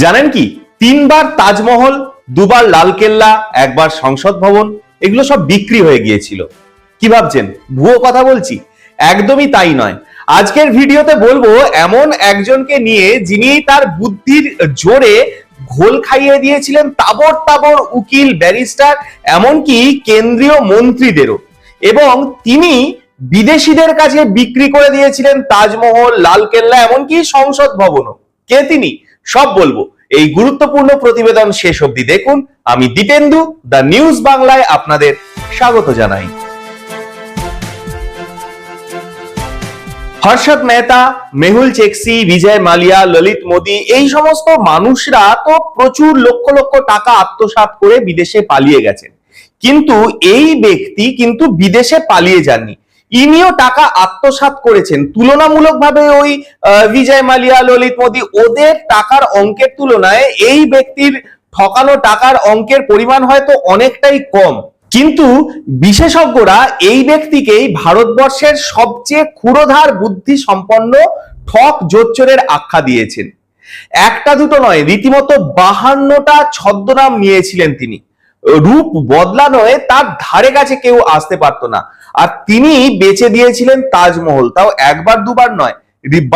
জানেন কি? তিনবার তাজমহল, দুবার লালকেল্লা, একবার সংসদ ভবন, এগুলো সব বিক্রি হয়ে গিয়েছিল। কি ভাবছেন? ভুয়ো কথা বলছি? একদমই তাই নয়। আজকের ভিডিওতে বলব, এমন একজনকে নিয়ে যিনি তার বুদ্ধির জোরে ঘোল খাইয়ে দিয়েছিলেন তাবর তাবর উকিল, ব্যারিস্টার, এমনকি কেন্দ্রীয় মন্ত্রীদেরও। এবং তিনি বিদেশিদের কাছে বিক্রি করে দিয়েছিলেন তাজমহল, লালকেল্লা, এমনকি সংসদ ভবনও। কে তিনি? সব বলব। এই গুরুত্বপূর্ণ প্রতিবেদন শেষ অবধি দেখুন। আমি দীপেন্দু, দ্য নিউজ বাংলায় আপনাদের স্বাগত জানাই। হর্ষদ মেহতা, মেহুল চেকসি, বিজয় মালিয়া, ললিত মোদি, এই সমস্ত মানুষরা তো প্রচুর লক্ষ লক্ষ টাকা আত্মসাৎ করে বিদেশে পালিয়ে গেছেন। কিন্তু এই ব্যক্তি কিন্তু বিদেশে পালিয়ে যাননি। ইনিও টাকা আত্মসাৎ করেছেন। তুলনামূলকভাবে ওই বিজয় মালিয়া, ললিত মোদি, ওদের টাকার অঙ্কের তুলনায় এই ব্যক্তির ঠকানো টাকার অঙ্কের পরিমাণ হয়তো অনেকটাই কম। কিন্তু বিশেষজ্ঞরা এই ব্যক্তিকেই ভারতবর্ষের সবচেয়ে ক্ষুরোধার বুদ্ধি সম্পন্ন ঠক জোচ্চরের আখ্যা দিয়েছেন। একটা দুটো নয়, রীতিমতো বাহান্নটা ছদ্মনাম নিয়েছিলেন তিনি। রূপ বদলানোয় তার ধারে কাছে কেউ আসতে পারতো না। আর তিনি বেচে দিয়েছিলেন তাজমহল। তাও একবার দুবার নয়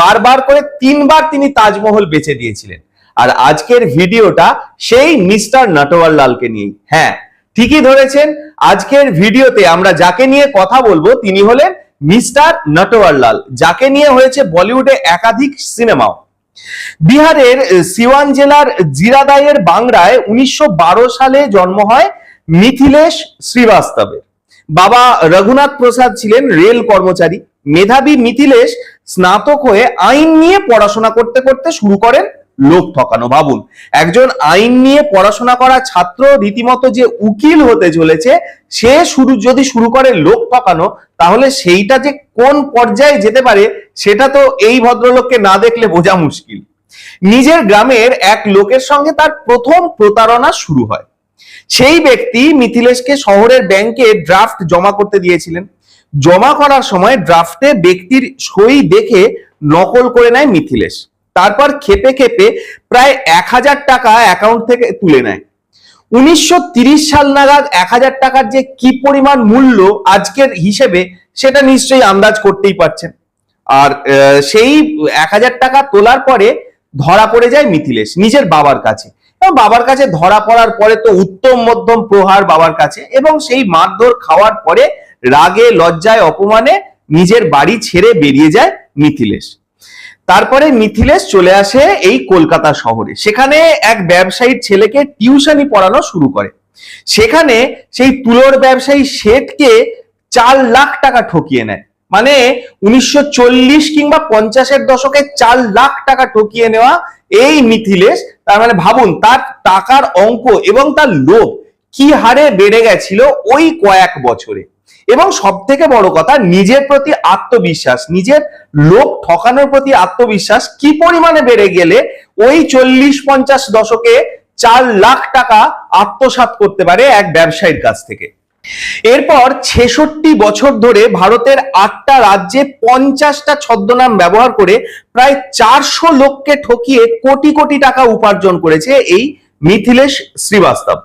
বারবার করে তিনবার তিনি তাজমহল বেচে দিয়েছিলেন। আর আজকের ভিডিওটা সেই মিস্টার নটওয়ার লালকে নিয়েই। হ্যাঁ ঠিকই ধরেছেন, আজকের ভিডিওতে আমরা যাকে নিয়ে কথা বলব, তিনি হলেন মিস্টার নটওয়ার লাল যাকে নিয়ে হয়েছে বলিউডে একাধিক সিনেমাও। বিহারের সিওয়ান জেলার জিরাদাইয়ের বাংলায় উনিশশো বারো সালে জন্ম হয় মিথিলেশ শ্রীবাস্তবের। বাবা রঘুনাথ প্রসাদ ছিলেন রেল কর্মচারী। মেধাবী মিথিলেশ স্নাতক হয়ে আইন নিয়ে পড়াশোনা করতে করতে শুরু করেন লোক ঠকানো। ভাবুন, একজন আইন নিয়ে পড়াশোনা করা ছাত্র রীতিমতো যে উকিল হতে চলেছে, সে শুরু, যদি শুরু করে লোক ঠকানো, তাহলে সেইটা যে কোন পর্যায়ে যেতে পারে, সেটা তো এই ভদ্রলোককে না দেখলে বোঝা মুশকিল। নিজের গ্রামের এক লোকের সঙ্গে তার প্রথম প্রতারণা শুরু হয়। সেই ব্যক্তি মিথিলেশকে শহরের ব্যাংকে ড্রাফট জমা করতে দিয়েছিলেন। জমা করার সময় ড্রাফটে ব্যক্তির সই দেখে নকল করে নেয় মিথিলেশ। তারপর খেপে খেপে প্রায় এক হাজার টাকা অ্যাকাউন্ট থেকে তুলে নেয়। উনিশশো সাল নাগাদ এক হাজার টাকার যে কি পরিমাণ মূল্য আজকের হিসেবে সেটা নিশ্চয়ই আন্দাজ করতেই পারছেন। আর সেই এক হাজার টাকা তোলার পরে ধরা পড়ে যায় মিথিলেশ, নিজের বাবার কাছে। বাবার কাছে ধরা পড়ার পরে তো উত্তম মধ্যম প্রহার বাবার কাছে এবং সেই মারধর খাওয়ার পরে রাগে, লজ্জায়, অপমানে নিজের বাড়ি ছেড়ে বেরিয়ে যায় মিথিলেশ। তারপরে মিথিলেশ চলে আসে এই কলকাতা শহরে। সেখানে এক ব্যবসায়ীর ছেলেকে টিউশনি পড়ানো শুরু করে। সেখানে সেই তুলোর ব্যবসায়ী শেঠকে চার লাখ টাকা ঠকিয়ে নেয়। মানে উনিশশো চল্লিশ কিংবা পঞ্চাশের দশকে চার লাখ টাকা ঠকিয়ে নেওয়া এই মিথিলেশ, তার মানে ভাবুন, তার টাকার অঙ্ক এবং তার লোভ কি হারে বেড়ে গেছিল ওই কয়েক বছরে? এবং সব থেকে বড় কথা, নিজের প্রতি আত্মবিশ্বাস, নিজের লোক ঠকানোর প্রতি আত্মবিশ্বাস কি পরিমাণে বেড়ে গেলে ওই চল্লিশ পঞ্চাশ দশকে চার লাখ টাকা আত্মসাৎ করতে পারে এক ব্যবসায়ীর কাছ থেকে? এরপর ছেষট্টি বছর ধরে ভারতের আটটা রাজ্যে পঞ্চাশটা ছদ্মনাম ব্যবহার করে প্রায় চারশো লোককে ঠকিয়ে কোটি কোটি টাকা উপার্জন করেছে এই মিথিলেশ শ্রীবাস্তব।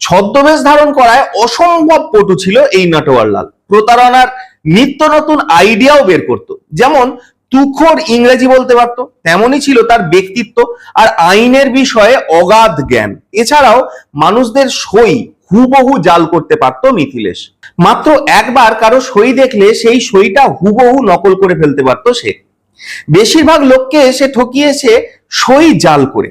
ছদ্মবেশ ধারণ করায় অসম্ভব পটু ছিল এই নটওয়ারলাল প্রতারণার নিত্য নতুন আইডিয়াও বের করত। যেমন তুখোর ইংরেজি বলতে পারতো, তেমনই ছিল তার ব্যক্তিত্ব আর আইনের বিষয়ে অগাধ জ্ঞান। এছাড়াও মানুষদের সই হুবহু জাল করতে পারত মিথিলেশ। মাত্র একবার কারও সই দেখলে সেই সইটা হুবহু নকল করে ফেলতে পারতো সে। বেশিরভাগ লোককে সে ঠকিয়েছে সই জাল করে।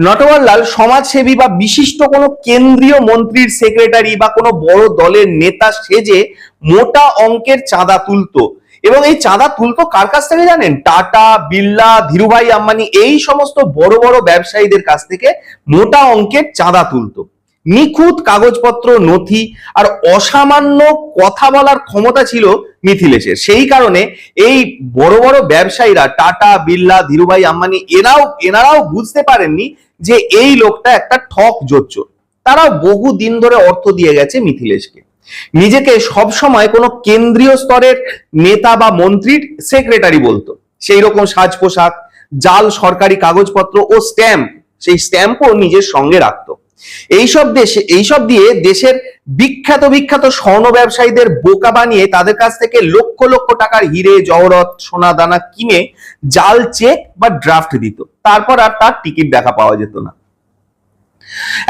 নটওয়ারলাল সমাজসেবী বা বিশিষ্ট কোনো কেন্দ্রীয় মন্ত্রীর সেক্রেটারি বা কোনো বড় দলের নেতা সেজে মোটা অঙ্কের চাঁদা তুলতো। এবং এই চাঁদা তুলতো কার কাছ থেকে জানেন? টাটা, বিড়লা, ধীরুভাই আম্বানি, এই সমস্ত বড় বড় ব্যবসায়ীদের কাছ থেকে মোটা অঙ্কের চাঁদা তুলতো। নিখুঁত কাগজপত্র, নথি আর অসামান্য কথা বলার ক্ষমতা ছিল মিথিলেশের। সেই কারণে এই বড় বড় ব্যবসায়ীরা টাটা, বিড়লা, ধীরুভাই আম্বানি এরাও, এনারাও বুঝতে পারেননি যে এই লোকটা একটা ঠক জোচ্চোর তারাও বহু দিন ধরে অর্থ দিয়ে গেছে মিথিলেশকে। নিজেকে সবসময় কোনো কেন্দ্রীয় স্তরের নেতা বা মন্ত্রীর সেক্রেটারি বলতো। সেই রকম সাজ পোশাক জাল সরকারি কাগজপত্র ও স্ট্যাম্প, সেই স্ট্যাম্পও নিজের সঙ্গে রাখতো। এইসব দেশে, এইসব দিয়ে দেশের বিখ্যাত বিখ্যাত স্বর্ণ ব্যবসায়ীদের বোকা বানিয়ে তাদের কাছ থেকে লক্ষ লক্ষ টাকার হিরে, জহরত, সোনা দানা কিনে জাল চেক বা ড্রাফট দিত। তারপর আর তার টিকিট দেখা পাওয়া যেত না।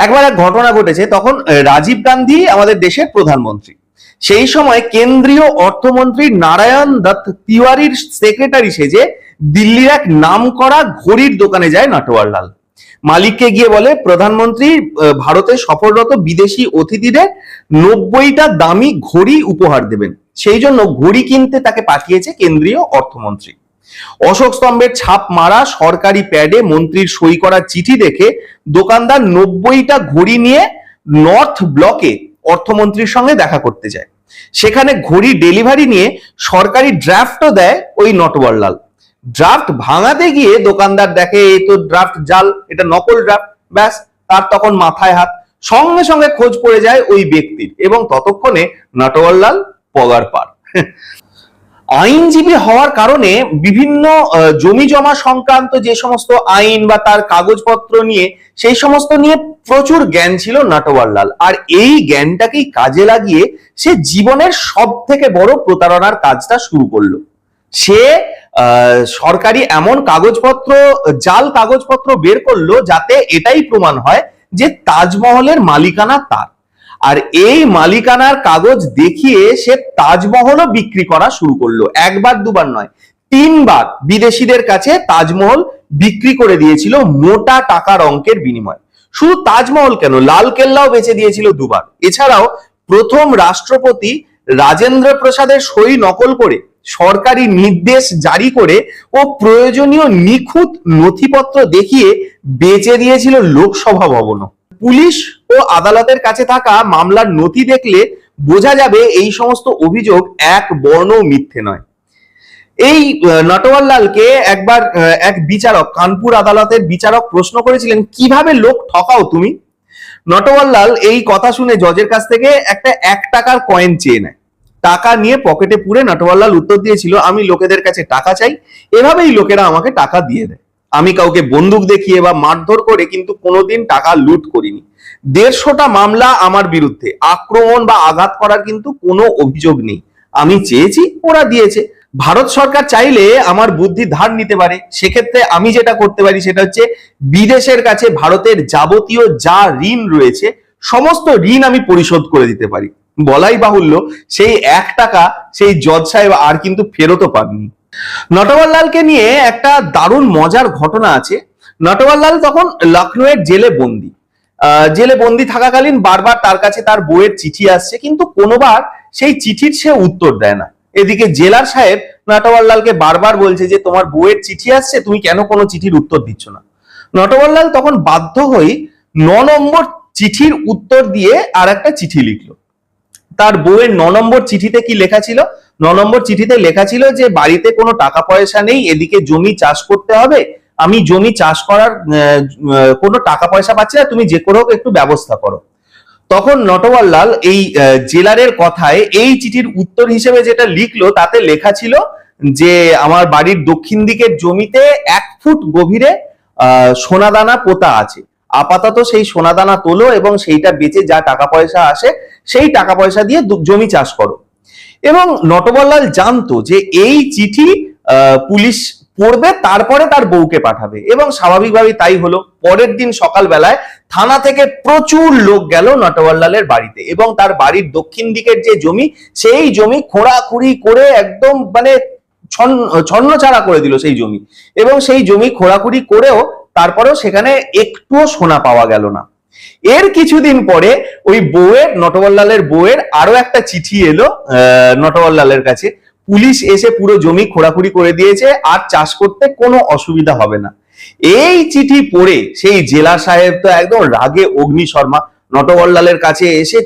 একবার এক ঘটনা ঘটেছে, তখন রাজীব গান্ধী আমাদের দেশের প্রধানমন্ত্রী। সেই সময় কেন্দ্রীয় অর্থমন্ত্রী নারায়ণ দত্ত তিওয়ারির সেক্রেটারি সেজে দিল্লির এক নামকরা ঘড়ির দোকানে যায় নটওয়ারলাল মালিককে গিয়ে বলে, প্রধানমন্ত্রী ভারতে সফররত বিদেশি অতিথিদের নব্বইটা দামি ঘড়ি উপহার দেবেন। সেই জন্য ঘড়ি কিনতে তাকে পাঠিয়েছে কেন্দ্রীয় অর্থমন্ত্রী। অশোক স্তম্ভের ছাপ মারা সরকারি প্যাডে মন্ত্রীর সই করা চিঠি দেখে দোকানদার নব্বইটা ঘড়ি নিয়ে নর্থ ব্লকে অর্থমন্ত্রীর সঙ্গে দেখা করতে যায়। সেখানে ঘড়ি ডেলিভারি নিয়ে সরকারি ড্রাফটও দেয় ওই নটওয়ারলাল ড্রাফট ভাঙাতে গিয়ে দোকানদার দেখে, এই তো ড্রাফট জাল, এটা নকল ড্রাফট ব্যাস, তার তখন মাথায় হাত। সঙ্গে সঙ্গে খোঁজ পড়ে যায় ওই ব্যক্তির এবং ততক্ষণে নটওয়ারলাল পগার পার। আইনজীবী হওয়ার কারণে বিভিন্ন জমি জমা সংক্রান্ত যে সমস্ত আইন বা তার কাগজপত্র নিয়ে, সেই সমস্ত নিয়ে প্রচুর জ্ঞান ছিল নাটোয়ারলাল। আর এই জ্ঞানটাকেই কাজে লাগিয়ে সে জীবনের সব থেকে বড় প্রতারণার কাজটা শুরু করল। সে সরকারি এমন কাগজপত্র, জাল কাগজপত্র বের করল যাতে এটাই প্রমাণ হয় যে তাজমহলের মালিকানা তার। আর এই মালিকানার কাগজ দেখিয়ে সে তাজমহলও বিক্রি করা শুরু করল। একবার দুবার নয়, তিনবার বিদেশিদের কাছে তাজমহল বিক্রি করে দিয়েছিল মোটা টাকার অঙ্কের বিনিময়। শুধু তাজমহল কেন, লাল কেল্লাও বেচে দিয়েছিল দুবার। এছাড়াও প্রথম রাষ্ট্রপতি রাজেন্দ্র প্রসাদের সই নকল করে সরকারি নির্দেশ জারি করে ও প্রয়োজনীয় নিখুঁত নথিপত্র দেখিয়ে বেচে দিয়েছিল লোকসভা ভবনও। পুলিশ ও আদালতের কাছে থাকা মামলার নথি দেখলে বোঝা যাবে এই সমস্ত অভিযোগ এক বর্ণ মিথ্যে নয়। এই নটওয়ারলালকে একবার এক বিচারক, কানপুর আদালতের বিচারক প্রশ্ন করেছিলেন, কীভাবে লোক ঠকাও তুমি? নটওয়ারলাল এই কথা শুনে জজের কাছ থেকে একটা এক টাকার কয়েন চেয়ে নেয়। টাকা নিয়ে পকেটে পুরে নটওয়ারলাল উত্তর দিয়েছিল, আমি লোকেদের কাছে টাকা চাই। এভাবেই লোকেরা আমাকে টাকা দিয়ে দেয়। আমি কাউকে বন্দুক দেখিয়ে বা মারধর করে কিন্তু কোনোদিন টাকা লুট করিনি। দেড়শোটা মামলা আমার বিরুদ্ধে। আক্রমণ বা আঘাত করার কিন্তু কোনো অভিযোগ নেই। আমি চেয়েছি, ওরা দিয়েছে। ভারত সরকার চাইলে আমার বুদ্ধি ধার নিতে পারে। সেক্ষেত্রে আমি যেটা করতে পারি সেটা হচ্ছে, বিদেশের কাছে ভারতের যাবতীয় যা ঋণ রয়েছে, সমস্ত ঋণ আমি পরিশোধ করে দিতে পারি। বলাই বাহুল্য, সেই এক টাকা সেই জজ সাহেব আর কিন্তু ফেরতও পাননি। নটওয়ারলালকে নিয়ে একটা দারুণ মজার ঘটনা আছে। নটওয়ারলাল তখন লখনৌয়ের জেলে বন্দি। জেলে বন্দি থাকাকালীন বারবার তার কাছে তার বইয়ের চিঠি আসছে, কিন্তু কোনোবার সেই চিঠির সে উত্তর দেয় না। এদিকে জেলার সাহেব নটওয়ারলালকে বারবার বলছে যে, তোমার বইয়ের চিঠি আসছে, তুমি কেন কোনো চিঠির উত্তর দিচ্ছ না? নটওয়ারলাল তখন বাধ্য হয়ে ন নম্বর চিঠির উত্তর দিয়ে আর একটা চিঠি লিখলো। তার বউয়ের ন নম্বর চিঠিতে কি লেখা ছিল? ন নম্বর চিঠিতে লেখা ছিল যে, বাড়িতে কোনো টাকা পয়সা নেই, এদিকে জমি চাষ করতে হবে। আমি জমি চাষ করার কোনো টাকা পয়সা পাচ্ছি না, তুমি যে করে একটু ব্যবস্থা করো। তখন নটওয়ারলাল এই জেলারের কথায় এই চিঠির উত্তর হিসেবে যেটা লিখলো, তাতে লেখা ছিল যে, আমার বাড়ির দক্ষিণ দিকের জমিতে এক ফুট গভীরে সোনাদানা পোতা আছে। আপাতত সেই সোনাদানা তোলো এবং সেইটা বেচে যা টাকা পয়সা আসে সেই টাকা পয়সা দিয়ে জমি চাষ করো। এবং নটবরলাল জানতো যে এই চিঠি পুলিশ পড়বে, তারপরে তার বউকে পাঠাবে। এবং স্বাভাবিকভাবেই তাই হলো। পরের দিন সকালবেলায় থানা থেকে প্রচুর লোক গেল নটবরলালের বাড়িতে এবং তার বাড়ির দক্ষিণ দিকের যে জমি, সেই জমি খোঁড়াখুড়ি করে একদম মানে ছন্ন ছাড়া করে দিল সেই জমি। এবং সেই জমি খোঁড়াখুড়ি করেও তারপরেও সেখানে একটুও সোনা পাওয়া গেল না। এর কিছুদিন পরে ওই বউয়ের নটবরলালের বউয়ের আরও একটা চিঠি এলো নটবরলালের কাছে। পুলিশ এসে পুরো জমি খোঁড়াখুড়ি করে দিয়েছে, আর চাষ করতে কোনো অসুবিধা হবে না। এই চিঠি পড়ে সেই জেলা সাহেব তো একদম রাগে অগ্নি শর্মা নটবরলালের কাছে এসে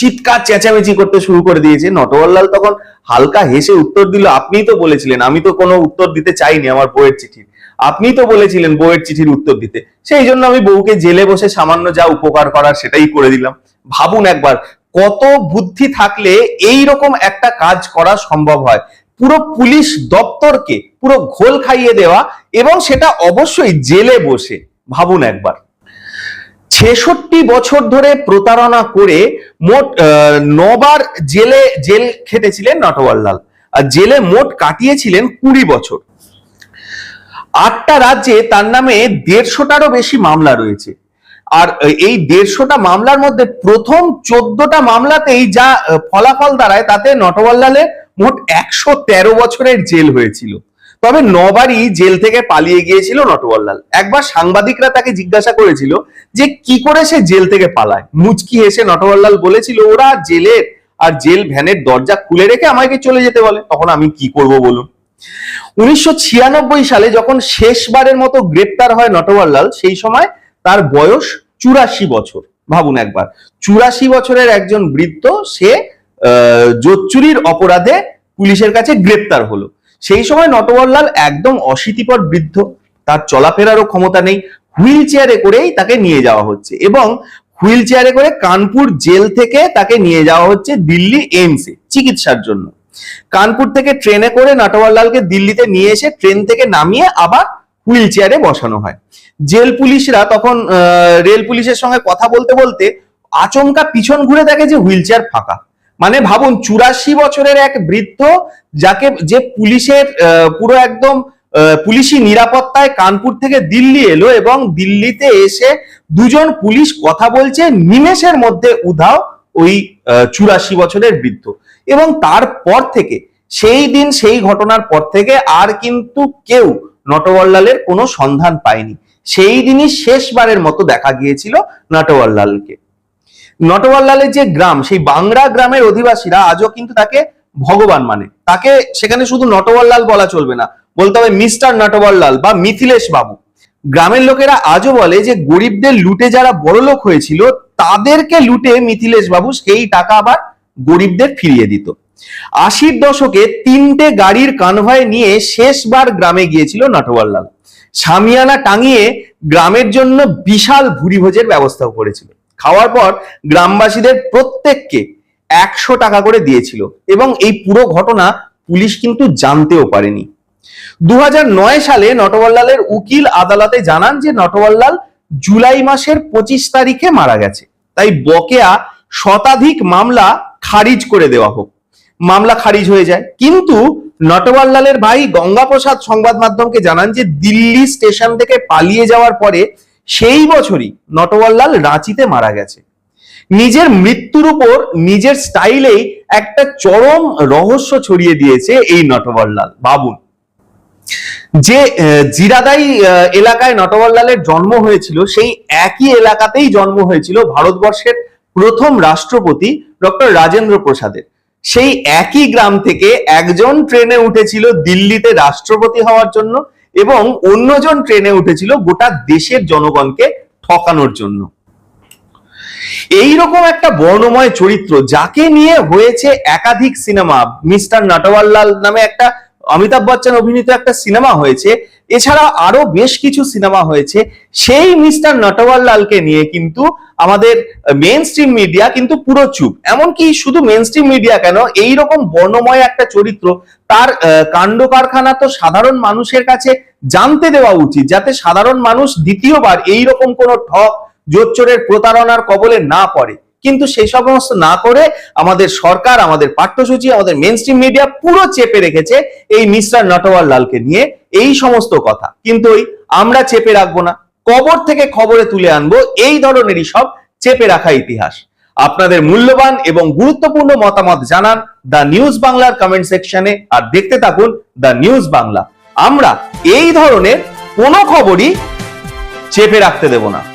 চিৎকার চেঁচামেচি করতে শুরু করে দিয়েছে। নটবরলাল তখন হালকা হেসে উত্তর দিল, আপনিই তো বলেছিলেন, আমি তো কোনো উত্তর দিতে চাইনি আমার বউয়ের চিঠির। আপনি তো বলেছিলেন বউয়ের চিঠির উত্তর দিতে। সেই জন্য আমি বউকে জেলে বসে সামান্য যা উপকার করার সেটাই করে দিলাম। ভাবুন একবার, কত বুদ্ধি থাকলে এই রকম একটা কাজ করা সম্ভব হয়? পুরো পুলিশ দপ্তরকে পুরো ঘোল খাইয়ে দেওয়া এবং সেটা অবশ্যই জেলে বসে। ভাবুন একবার। ছেষট্টি বছর ধরে প্রতারণা করে মোট নবার জেলে, জেল খেটেছিলেন নটওয়াল লাল আর জেলে মোট কাটিয়েছিলেন কুড়ি বছর। আটটা রাজ্যে তার নামে দেড়শোটারও বেশি মামলা রয়েছে। আর এই দেড়শোটা মামলার মধ্যে প্রথম চোদ্দটা মামলাতেই যা ফলাফল দাঁড়ায় তাতে নটওয়াল্লালের মোট একশো তেরো বছরের জেল হয়েছিল। তবে নবারই জেল থেকে পালিয়ে গিয়েছিল নটওয়াল্লাল একবার সাংবাদিকরা তাকে জিজ্ঞাসা করেছিল যে কি করে সে জেল থেকে পালায়। মুচকি হেসে নটওয়াল্লাল বলেছিল, ওরা জেলের আর জেল ভ্যানের দরজা খুলে রেখে আমাকে চলে যেতে বলে। তখন আমি কি করব বলুন? উনিশশো সালে যখন শেষবারের মতো গ্রেপ্তার হয় নটওয়াল্লাল সেই সময় তার বয়স চুরাশি বছর। ভাবুন একবার, চুরাশি বছরের একজন বৃদ্ধ, সে জোচ্চুরির অপরাধে পুলিশের কাছে গ্রেপ্তার হলো। সেই সময় নটওয়াল্লাল একদম অশীতিপর বৃদ্ধ, তার চলাফেরারও ক্ষমতা নেই হুইল চেয়ারে করেই তাকে নিয়ে যাওয়া হচ্ছে এবং হুইল চেয়ারে করে কানপুর জেল থেকে তাকে নিয়ে যাওয়া হচ্ছে দিল্লি এইমসে চিকিৎসার জন্য। কানপুর থেকে ট্রেনে করে নটওয়াল্লালকে দিল্লিতে নিয়ে এসে ট্রেন থেকে নামিয়ে আবার হুইল চেয়ারে বসানো হয়। জেল পুলিশরা তখন রেল পুলিশের সঙ্গে কথা বলতে বলতে আচমকা পিছন ঘুরে দেখে যে হুইল চেয়ার ফাঁকা। মানে ভাবুন, চুরাশি বছরের এক বৃদ্ধ যাকে, যে পুলিশের পুরো একদম পুলিশি নিরাপত্তায় কানপুর থেকে দিল্লি এলো এবং দিল্লিতে এসে দুজন পুলিশ কথা বলছে, নিমেষের মধ্যে উধাও ওই চুরাশি বছরের বৃদ্ধ। এবং তারপর থেকে, সেই দিন সেই ঘটনার পর থেকে আর কিন্তু কেউ নটওয়াল্লালের কোনো সন্ধান পায়নি। সেই দিনই শেষবারের মতো দেখা গিয়েছিল নটওয়াল্লালকে নটওয়াল্লালের যে গ্রাম, সেই বাংরা গ্রামের অধিবাসীরা আজও কিন্তু তাকে ভগবান মানে। তাকে সেখানে শুধু নটওয়াল্লাল বলা চলবে না, বলতে হবে মিস্টার নটওয়াল্লাল বা মিথিলেশ বাবু। গ্রামের লোকেরা আজও বলে যে গরিবদের লুটে যারা বড়লোক হয়েছিল তাদেরকে লুটে মিথিলেশ বাবু সেই টাকা আবার গরিবদের ফিরিয়ে দিত। আশির দশকে তিনটে গাড়ির কানভয় নিয়ে শেষবার গ্রামে গিয়েছিল নটওয়াল্লাল সামিয়ানা টাঙিয়ে গ্রামের জন্য বিশাল ভুরিভোজের ব্যবস্থাও করেছিল। খাওয়ার পর গ্রামবাসীদের প্রত্যেককে একশো টাকা করে দিয়েছিল এবং এই পুরো ঘটনা পুলিশ কিন্তু জানতেও পারেনি। দু হাজার নয় সালে নটওয়াল্লালের উকিল আদালতে জানান যে নটওয়াল্লাল জুলাই মাসের পঁচিশ তারিখে মারা গেছে। তাই বকেয়া শতাধিক মামলা খারিজ করে দেওয়া হোক। মামলা খারিজ হয়ে যায়। কিন্তু নটওয়াল্লালের ভাই গঙ্গাপ্রসাদ সংবাদ মাধ্যমকে জানান যে দিল্লি স্টেশন থেকে পালিয়ে যাওয়ার পরে সেই বছরই নটওয়াল্লাল রাঁচিতে মারা গেছে। নিজের মৃত্যুর উপর নিজের স্টাইলেই একটা চরম রহস্য ছড়িয়ে দিয়েছে এই নটওয়াল্লাল ভাবুন যে জিরাদাই এলাকায় নটওয়াল্লালের জন্ম হয়েছিল, সেই একই এলাকাতেই জন্ম হয়েছিল ভারতবর্ষের প্রথম রাষ্ট্রপতি ডক্টর রাজেন্দ্র প্রসাদের। সেই একই গ্রাম থেকে একজন ট্রেনে উঠেছিল দিল্লিতে রাষ্ট্রপতি হওয়ার জন্য এবং অন্যজন ট্রেনে উঠেছিল গোটা দেশের জনগণকে ঠকানোর জন্য। এইরকম একটা বর্ণময় চরিত্র, যাকে নিয়ে হয়েছে একাধিক সিনেমা, মিস্টার নটওয়াল্লাল নামে একটা অমিতাভ বচ্চন অভিনীত একটা সিনেমা হয়েছে। এছাড়া আরও বেশ কিছু সিনেমা হয়েছে। সেই মিস্টার নটওয়াল্লালকে নিয়ে কিন্তু আমাদের মেন স্ট্রিম মিডিয়া কিন্তু পুরো চুপ। এমনকি শুধু মেন স্ট্রিম মিডিয়া কেন এই রকম বর্ণময় একটা চরিত্র তার কাণ্ড কারখানা তো সাধারণ মানুষের কাছে জানতে দেওয়া উচিত, যাতে সাধারণ মানুষ দ্বিতীয়বার এই রকম কোনো ঠক, জোচ্চোরের প্রতারণার কবলে না পড়ে। কিন্তু সেই সমস্ত না করে আমাদের সরকার, আমাদের পাঠ্যসূচি, আমাদের মেন মিডিয়া পুরো চেপে রেখেছে এই মিস্টার নটওয়াল লালকে নিয়ে। এই সমস্ত কথা। কিন্তু ওই আমরা চেপে রাখব না। কবর থেকে খবরে তুলে আনব। এই ধরনেরই সব চেপে রাখা ইতিহাস। আপনাদের মূল্যবান এবং গুরুত্বপূর্ণ মতামত জানান দ্য নিউজ বাংলার কমেন্ট সেকশনে আর দেখতে থাকুন দ্য নিউজ বাংলা। আমরা এই ধরনের কোনো খবরই চেপে রাখতে দেব না।